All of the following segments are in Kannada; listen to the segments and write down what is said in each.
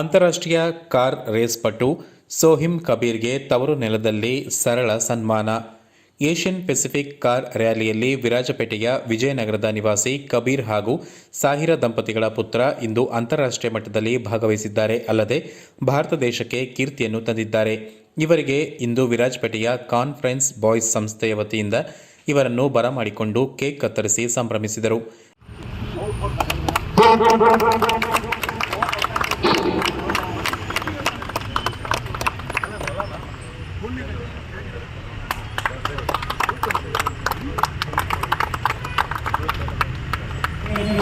ಅಂತಾರಾಷ್ಟ್ರೀಯ ಕಾರ್ ರೇಸ್ ಪಟು ಸೋಹಿಮ್ ಕಬೀರ್ಗೆ ತವರು ನೆಲದಲ್ಲಿ ಸರಳ ಸನ್ಮಾನ. ಏಷ್ಯನ್ ಪೆಸಿಫಿಕ್ ಕಾರ್ ರ್ಯಾಲಿಯಲ್ಲಿ ವಿರಾಜಪೇಟೆಯ ವಿಜಯನಗರದ ನಿವಾಸಿ ಕಬೀರ್ ಹಾಗೂ ಸಾಹಿರ ದಂಪತಿಗಳ ಪುತ್ರ ಇಂದು ಅಂತಾರಾಷ್ಟ್ರೀಯ ಮಟ್ಟದಲ್ಲಿ ಭಾಗವಹಿಸಿದ್ದಾರೆ. ಅಲ್ಲದೆ ಭಾರತ ದೇಶಕ್ಕೆ ಕೀರ್ತಿಯನ್ನು ತಂದಿದ್ದಾರೆ. ಇವರಿಗೆ ಇಂದು ವಿರಾಜಪೇಟೆಯ ಕಾನ್ಫರೆನ್ಸ್ ಬಾಯ್ಸ್ ಸಂಸ್ಥೆಯ ವತಿಯಿಂದ ಇವರನ್ನು ಬರಮಾಡಿಕೊಂಡು ಕೇಕ್ ಕತ್ತರಿಸಿ ಸಂಭ್ರಮಿಸಿದರು.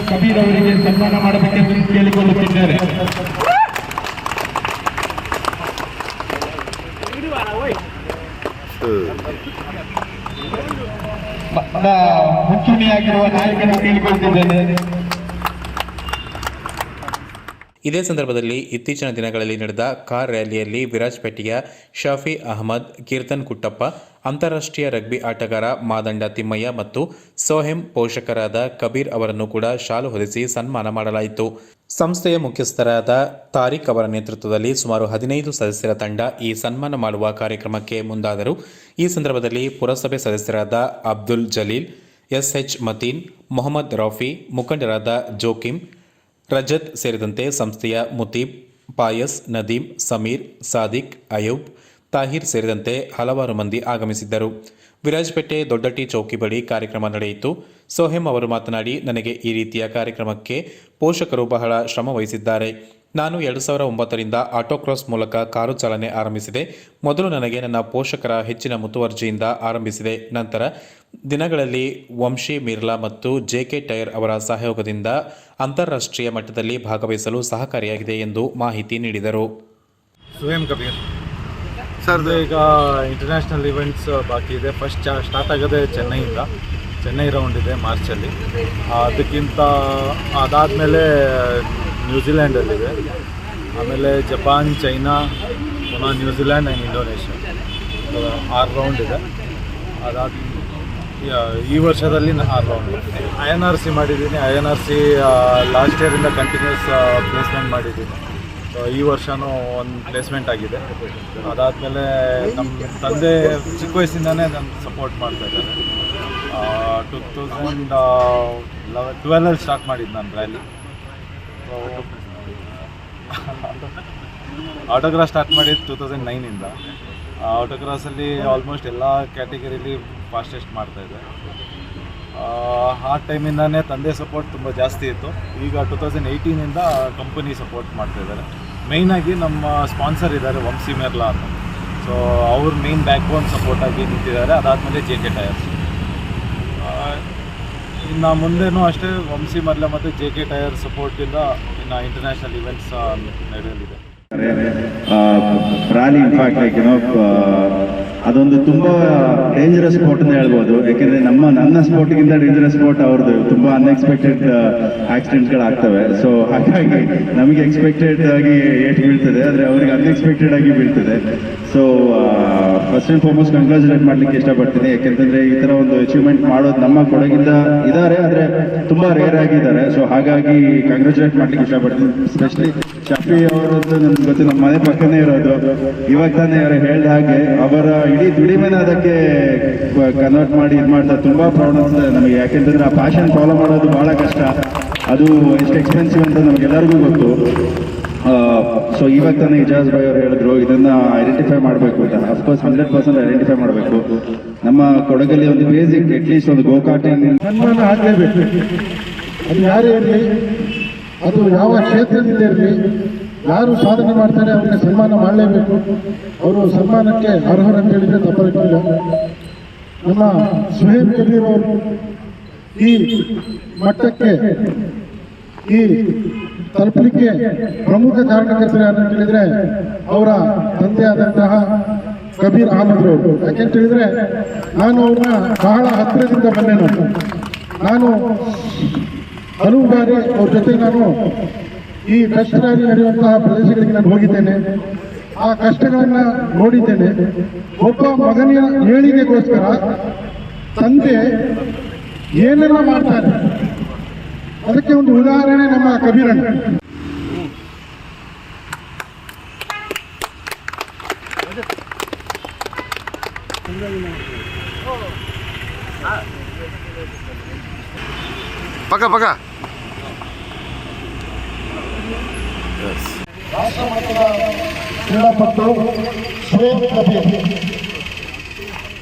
ಕಬೀರ್ ಅವರಿಗೆ ಸನ್ಮಾನ ಮಾಡಬೇಕೆಂದು ಕೇಳಿಕೊಳ್ಳುತ್ತಿದ್ದಾರೆ. ಮುಂಚೂಣಿಯಾಗಿರುವ ನಾಯಕರು ಕೇಳಿಕೊಳ್ಳುತ್ತಿದ್ದೇನೆ. ಇದೇ ಸಂದರ್ಭದಲ್ಲಿ ಇತ್ತೀಚಿನ ದಿನಗಳಲ್ಲಿ ನಡೆದ ಕಾರ್ ರ್ಯಾಲಿಯಲ್ಲಿ ವಿರಾಜ್ಪೇಟೆಯ ಶಾಫಿ ಅಹಮದ್, ಕೀರ್ತನ್ ಕುಟ್ಟಪ್ಪ, ಅಂತಾರಾಷ್ಟ್ರೀಯ ರಗ್ಬಿ ಆಟಗಾರ ಮಾದಂಡ ತಿಮ್ಮಯ್ಯ ಮತ್ತು ಸೋಹೆಂ ಪೋಷಕರಾದ ಕಬೀರ್ ಅವರನ್ನು ಕೂಡ ಶಾಲು ಹೊದಿಸಿ ಸನ್ಮಾನ ಮಾಡಲಾಯಿತು. ಸಂಸ್ಥೆಯ ಮುಖ್ಯಸ್ಥರಾದ ತಾರಿಕ್ ಅವರ ನೇತೃತ್ವದಲ್ಲಿ ಸುಮಾರು ಹದಿನೈದು ಸದಸ್ಯರ ತಂಡ ಈ ಸನ್ಮಾನ ಮಾಡುವ ಕಾರ್ಯಕ್ರಮಕ್ಕೆ ಮುಂದಾದರು. ಈ ಸಂದರ್ಭದಲ್ಲಿ ಪುರಸಭೆ ಸದಸ್ಯರಾದ ಅಬ್ದುಲ್ ಜಲೀಲ್, ಎಸ್ಎಚ್ ಮತೀನ್, ಮೊಹಮ್ಮದ್ ರಾಫಿ, ಮುಖಂಡರಾದ ಜೋಕಿಮ್ ರಜತ್ ಸೇರಿದಂತೆ ಸಂಸ್ಥೆಯ ಮುತೀಬ್ ಪಾಯಸ್ ನದೀಮ್ ಸಮೀರ್, ಸಾದಿಕ್, ಅಯೂಬ್, ತಾಹಿರ್ ಸೇರಿದಂತೆ ಹಲವಾರು ಮಂದಿ ಆಗಮಿಸಿದ್ದರು. ವಿರಾಜಪೇಟೆ ದೊಡ್ಡಟ್ಟಿ ಚೌಕಿ ಬಳಿ ಕಾರ್ಯಕ್ರಮ ನಡೆಯಿತು. ಸೋಹೇಮ್ ಅವರು ಮಾತನಾಡಿ, ನನಗೆ ಈ ರೀತಿಯ ಕಾರ್ಯಕ್ರಮಕ್ಕೆ ಪೋಷಕರು ಬಹಳ ಶ್ರಮ ವಹಿಸಿದ್ದಾರೆ. ನಾನು ಎರಡು ಸಾವಿರ ಒಂಬತ್ತರಿಂದ ಆಟೋಕ್ರಾಸ್ ಮೂಲಕ ಕಾರು ಚಾಲನೆ ಆರಂಭಿಸಿದೆ. ಮೊದಲು ನನಗೆ ನನ್ನ ಪೋಷಕರ ಹೆಚ್ಚಿನ ಮುತುವರ್ಜಿಯಿಂದ ಆರಂಭಿಸಿದೆ. ನಂತರ ದಿನಗಳಲ್ಲಿ ವಂಶಿ ಮಿರ್ಲಾ ಮತ್ತು ಜೆ ಕೆ ಟೈರ್ ಅವರ ಸಹಯೋಗದಿಂದ ಅಂತಾರಾಷ್ಟ್ರೀಯ ಮಟ್ಟದಲ್ಲಿ ಭಾಗವಹಿಸಲು ಸಹಕಾರಿಯಾಗಿದೆ ಎಂದು ಮಾಹಿತಿ ನೀಡಿದರು. ಕಬೀರ್. ಸರ್ ಈಗ ಇಂಟರ್ನ್ಯಾಷನಲ್ ಇವೆಂಟ್ಸ್ ಬಾಕಿ ಇದೆ. ಫಸ್ಟ್ ಸ್ಟಾರ್ಟ್ ಆಗೋದೇ ಚೆನ್ನೈಯಿಂದ. ಚೆನ್ನೈ ರೌಂಡ್ ಇದೆ ಮಾರ್ಚಲ್ಲಿ. ಅದಕ್ಕಿಂತ ಅದಾದಮೇಲೆ ನ್ಯೂಜಿಲ್ಯಾಂಡಲ್ಲಿದೆ. ಆಮೇಲೆ ಜಪಾನ್, ಚೈನಾ, ಪುನಃ ನ್ಯೂಜಿಲ್ಯಾಂಡ್ ಆ್ಯಂಡ್ ಇಂಡೋನೇಷ್ಯಾ. ಆರು ರೌಂಡ್ ಇದೆ. ಅದಾದ ಈ ವರ್ಷದಲ್ಲಿ ನಾನು ಆರು round I N R C ಮಾಡಿದ್ದೀನಿ. I N R C last ಇಯರಿಂದ continuous placement ಮಾಡಿದ್ದೀನಿ. ಈ ವರ್ಷವೂ ಒಂದು ಪ್ಲೇಸ್ಮೆಂಟ್ ಆಗಿದೆ. ಅದಾದಮೇಲೆ ನಮ್ಮ ತಂದೆ ಚಿಕ್ಕ ವಯಸ್ಸಿಂದನೇ ನಾನು ಸಪೋರ್ಟ್ ಮಾಡ್ತಾ ಇದ್ದಾರೆ. ಟು ತೌಸಂಡ್ ಲೆವೆನ್ ಟ್ವೆಲ್ವಲ್ಲಿ ಸ್ಟಾರ್ಟ್ ಮಾಡಿದ್ದು ನಾನು ರ್ಯಾಲಿ ಆಟೋಗ್ರಾಫ್ ಸ್ಟಾರ್ಟ್ ಮಾಡಿದ್ದು ಟೂ ತೌಸಂಡ್ ನೈನಿಂದ ಆಟೋಗ್ರಾಫಲ್ಲಿ ಆಲ್ಮೋಸ್ಟ್ ಎಲ್ಲ ಕ್ಯಾಟಗರಿಲಿ ಫಾಸ್ಟೆಸ್ಟ್ ಮಾಡ್ತಾಯಿದ್ದೆ ಆ ಟೈಮಿಂದನೇ ತಂದೆ ಸಪೋರ್ಟ್ ತುಂಬ ಜಾಸ್ತಿ ಇತ್ತು. ಈಗ ಟೂ ತೌಸಂಡ್ ಏಯ್ಟೀನಿಂದ ಕಂಪನಿ ಸಪೋರ್ಟ್ ಮಾಡ್ತಾ ಇದ್ದಾರೆ. ಮೇಯ್ನಾಗಿ ನಮ್ಮ ಸ್ಪಾನ್ಸರ್ ಇದ್ದಾರೆ ವಂಶಿ ಮೇರ್ಲಾ ಅಂತ. ಸೊ ಅವ್ರ ಮೇನ್ ಬ್ಯಾಕ್ ಬೋನ್ ಸಪೋರ್ಟಾಗಿ ನಿಂತಿದ್ದಾರೆ. ಅದಾದಮೇಲೆ ಜೆ ಕೆ ಟೈರ್ಸ್ ಇನ್ನು ಮುಂದೆನೂ ಅಷ್ಟೇ ವಂಶಿ ಮರ್ಲ ಮತ್ತು ಜೆ ಕೆ ಟೈರ್ ಸಪೋರ್ಟಿಂದ ಇನ್ನು ಇಂಟರ್ನ್ಯಾಷನಲ್ ಇವೆಂಟ್ಸ್ ನಡೆಯಲಿದೆ. ರ್ಯಾಲಿ ಇನ್ಫ್ಯಾಕ್ಟ್ ಲೈಕ್ ಏನೋ ಅದೊಂದು ತುಂಬಾ ಡೇಂಜರಸ್ ಸ್ಪೋರ್ಟ್ ಅಂತ ಹೇಳ್ಬೋದು. ಯಾಕೆಂದ್ರೆ ನಮ್ಮ, ನನ್ನ ಸ್ಪೋರ್ಟ್ಗಿಂತ ಡೇಂಜರಸ್ ಸ್ಪೋರ್ಟ್ ಅವ್ರದ್ದು ತುಂಬಾ ಅನ್ಎಕ್ಸ್ಪೆಕ್ಟೆಡ್ ಆಕ್ಸಿಡೆಂಟ್ಗಳಾಗ್ತವೆ ಸೊ ಹಾಗಾಗಿ ನಮಗೆ ಎಕ್ಸ್ಪೆಕ್ಟೆಡ್ ಆಗಿ ಏಟ್ ಬೀಳ್ತದೆ. ಆದ್ರೆ ಅವ್ರಿಗೆ ಅನ್ಎಕ್ಸ್ಪೆಕ್ಟೆಡ್ ಆಗಿ ಬೀಳ್ತದೆ. So first and foremost congratulate ಮಾಡ್ಲಿಕ್ಕೆ ಇಷ್ಟಪಡ್ತೀನಿ. ಯಾಕೆಂತಂದ್ರೆ ಈ ಥರ ಒಂದು ಅಚೀವ್ಮೆಂಟ್ ಮಾಡೋದು ನಮ್ಮ ಕೊಡಗಿಂದ ಇದ್ದಾರೆ ಆದ್ರೆ ತುಂಬಾ ರೇರ್ ಆಗಿದ್ದಾರೆ ಸೊ ಹಾಗಾಗಿ ಕಂಗ್ರಾಚುಲೇಟ್ ಮಾಡ್ಲಿಕ್ಕೆ ಇಷ್ಟಪಡ್ತೀನಿ. ಸ್ಪೆಷಲಿ ಶಫಿ ಅವರದ್ದು ನನ್ಗೆ ಗೊತ್ತು ನಮ್ಮ ಮನೆ ಪಕ್ಕನೇ ಇರೋದು. ಇವಾಗ ತಾನೇ ಅವರು ಹೇಳಿದ ಹಾಗೆ ಅವರ ಇಡೀ ದುಡಿಮೆನ ಅದಕ್ಕೆ ಕನ್ವರ್ಟ್ ಮಾಡಿ ಇದು ಮಾಡ್ತಾ ತುಂಬಾ ಪ್ರೌಡ್ ಅನ್ಸುತ್ತೆ ನಮಗೆ. ಯಾಕೆಂತಂದ್ರೆ ಆ ಪ್ಯಾಷನ್ ಫಾಲೋ ಮಾಡೋದು ಬಹಳ ಕಷ್ಟ. ಅದು ಎಷ್ಟು ಎಕ್ಸ್ಪೆನ್ಸಿವ್ ಅಂತ ನಮ್ಗೆಲ್ಲರಿಗೂ ಗೊತ್ತು. ಸೊ ಇವಾಗ ತಾನೇ ಇಜಾಜ್ ಭಾಯ್ ಅವರು ಹೇಳಿದ್ರು, ಇದನ್ನ ಐಡೆಂಟಿಫೈ ಮಾಡಬೇಕು ಅಂತ. ಅಫ್ಕೋರ್ಸ್ ಹಂಡ್ರೆಡ್ ಪರ್ಸೆಂಟ್ ಐಡೆಂಟಿಫೈ ಮಾಡಬೇಕು. ನಮ್ಮ ಕೊಡಗಲ್ಲಿ ಒಂದು ಬೇಸಿಕ್ ಅಟ್ಲೀಸ್ಟ್ ಒಂದು ಗೋಕಾಟಿಂಗ್ ಸನ್ಮಾನ ಆಗಲೇಬೇಕು. ಅದು ಯಾರೇ ಇರಲಿ ಅದು ಯಾವ ಕ್ಷೇತ್ರದಿಂದ ಇರಲಿ ಯಾರು ಸಾಧನೆ ಮಾಡ್ತಾರೆ, ಅವ್ರಿಗೆ ಸನ್ಮಾನ ಮಾಡಲೇಬೇಕು. ಅವರು ಸನ್ಮಾನಕ್ಕೆ ಅರ್ಹರು ಅಂತ ಹೇಳಿದ್ರೆ ತಪ್ಪಲಿಕ್ಕಿಲ್ಲ ನಮ್ಮ ಸುಹೇಬ್ ಕಬೀರ್ ಈ ಮಟ್ಟಕ್ಕೆ, ಈ ತಲುಪಲಿಕ್ಕೆ ಪ್ರಮುಖ ಕಾರಣಕರ್ತರು ಯಾರು ಅಂತ ಹೇಳಿದ್ರೆ ಅವರ ತಂದೆಯಾದಂತಹ ಕಬೀರ್ ಅಹಮದ್ ಅವರು ಯಾಕೆಂತ ಹೇಳಿದ್ರೆ ನಾನು ಅವ್ರನ್ನ ಬಹಳ ಹತ್ತಿರದಿಂದ ಬಂದೆ ನಾನು ನಾನು ಹಲವು ಬಾರಿ ಅವ್ರ ಜೊತೆ ನಾನು ಈ ಕಷ್ಟ ನಡೆಯುವಂತಹ ಪ್ರದೇಶಗಳಿಗೆ ನಾನು ಹೋಗಿದ್ದೇನೆ. ಆ ಕಷ್ಟಗಳನ್ನ ನೋಡಿದ್ದೇನೆ. ಒಬ್ಬ ಮಗನಿಯ ಏಳಿಗೆಗೋಸ್ಕರ ತಂದೆ ಏನೆಲ್ಲ ಮಾಡ್ತಾರೆ? ಅದಕ್ಕೆ ಒಂದು ಉದಾಹರಣೆ ನಮ್ಮ ಕಬೀರಣ್ಣ. ಪಕ್ಕ ಪಕ್ಕ. ಶ್ರೀ ಪ್ರೇಮ್ ಕಬೀರ್.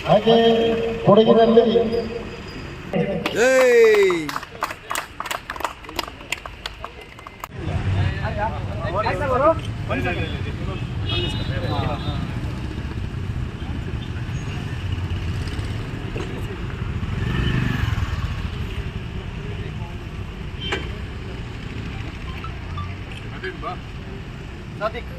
ಹಾಗೆ ಕೊಡಗಿನಲ್ಲಿ ಸಾದಿಕ್